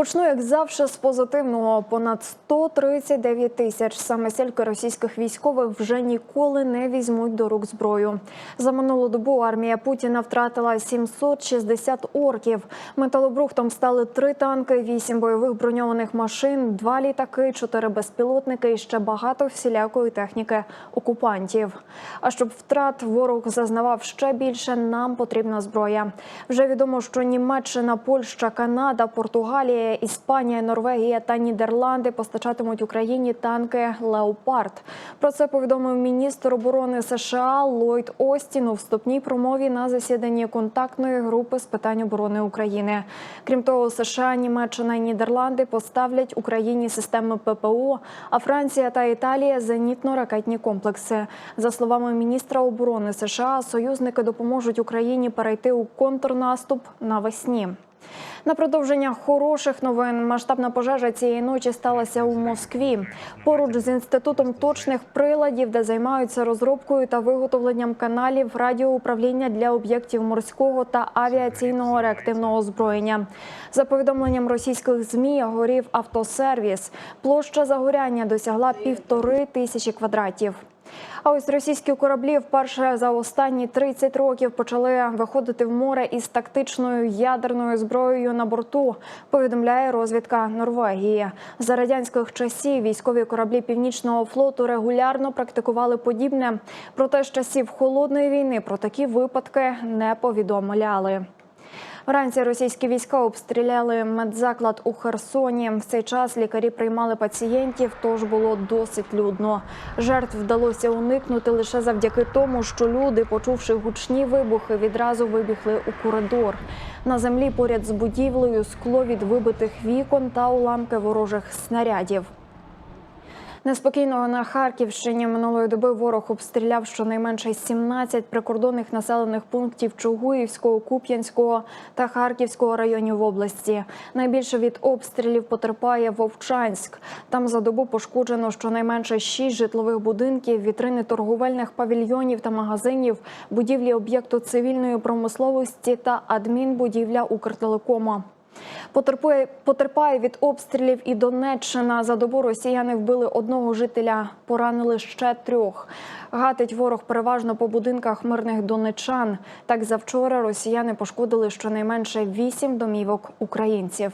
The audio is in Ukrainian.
Почну, як завжди, з позитивного. Понад 139 тисяч саме стільки російських військових вже ніколи не візьмуть до рук зброю. За минулу добу армія Путіна втратила 760 орків. Металобрухтом стали три танки, вісім бойових броньованих машин, два літаки, чотири безпілотники і ще багато всілякої техніки окупантів. А щоб втрат ворог зазнавав ще більше, нам потрібна зброя. Вже відомо, що Німеччина, Польща, Канада, Португалія, Іспанія, Норвегія та Нідерланди постачатимуть Україні танки Леопард. Про це повідомив міністр оборони США Ллойд Остін у вступній промові на засіданні контактної групи з питань оборони України. Крім того, США, Німеччина і Нідерланди поставлять Україні системи ППО, а Франція та Італія зенітно-ракетні комплекси. За словами міністра оборони США, союзники допоможуть Україні перейти у контрнаступ навесні. На продовження хороших новин масштабна пожежа цієї ночі сталася у Москві. Поруч з інститутом точних приладів, де займаються розробкою та виготовленням каналів радіоуправління для об'єктів морського та авіаційного реактивного озброєння. За повідомленням російських змі горів автосервіс. Площа загоряння досягла півтори тисячі квадратів. А ось російські кораблі вперше за останні 30 років почали виходити в море із тактичною ядерною зброєю на борту. Повідомляє розвідка Норвегії. За радянських часів військові кораблі північного флоту регулярно практикували подібне. Проте з часів холодної війни про такі випадки не повідомляли. Вранці російські війська обстріляли медзаклад у Херсоні. В цей час лікарі приймали пацієнтів, тож було досить людно. Жертв вдалося уникнути лише завдяки тому, що люди, почувши гучні вибухи, відразу вибігли у коридор. На землі поряд з будівлею скло від вибитих вікон та уламки ворожих снарядів. Неспокійно на Харківщині минулої доби ворог обстріляв щонайменше 17 прикордонних населених пунктів Чугуївського, Куп'янського та Харківського районів області. Найбільше від обстрілів потерпає Вовчанськ. Там за добу пошкоджено щонайменше 6 житлових будинків, вітрини торговельних павільйонів та магазинів, будівлі об'єкту цивільної промисловості та адмінбудівля Укртелекома. Потерпує потерпає від обстрілів і Донеччина. За добу росіяни вбили одного жителя, поранили ще трьох. Гатить ворог переважно по будинках мирних донечан. Так завчора росіяни пошкодили щонайменше вісім домівок українців.